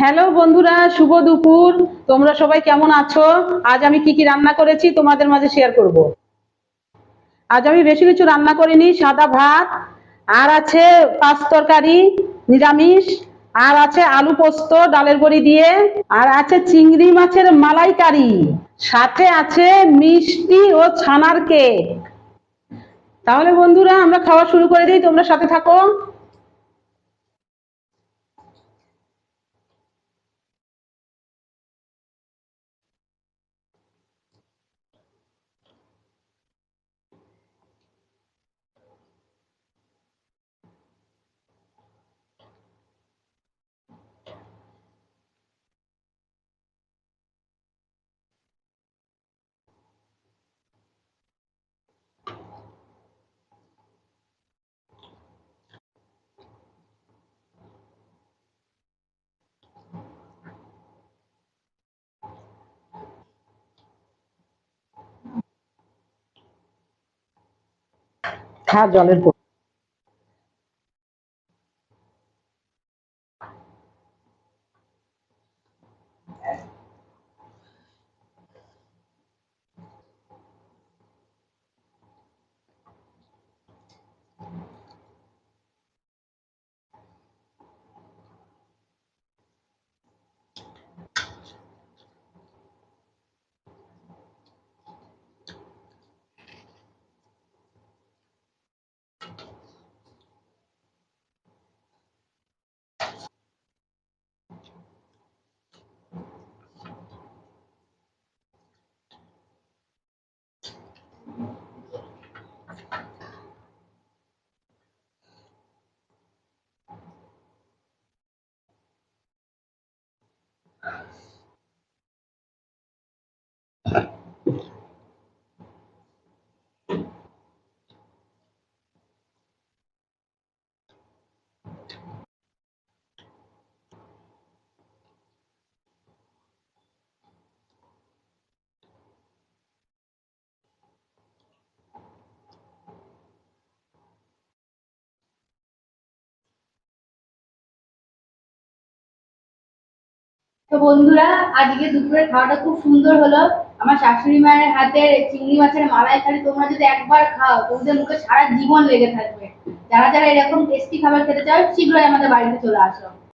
Hello বন্ধুরা, শুভ দুপুর। তোমরা সবাই কেমন আছো? আজ আমি কি কি রান্না করেছি তোমাদের মাঝে শেয়ার করব। আজ আমি বেশি কিছু রান্না করিনি, সাদা ভাত, আর আছে পাঁচ তরকারি, নিরামিষ, আর আছে আলু পোস্ত, ডালের বড়ি দিয়ে, আর আছে চিংড়ি মাছের মালাইকারি, সাথে আছে মিষ্টি ও ছানার কেক। তাহলে বন্ধুরা, আমরা খাওয়া শুরু করে দিই, তোমরা সাথে থাকো। খা জলের তো বন্ধুরা, আজকে দুপুরের খাওয়াটা খুব সুন্দর হলো। আমার শাশুড়ি মায়ের হাতের চিংড়ি মাছের মালাই খালি তোমরা যদি একবার খাও, তোমাদের মুখে সারা জীবন লেগে থাকবে। যারা যারা এরকম টেস্টি খাবার খেতে চাও, শীঘ্রই আমাদের বাড়িতে চলে আসো।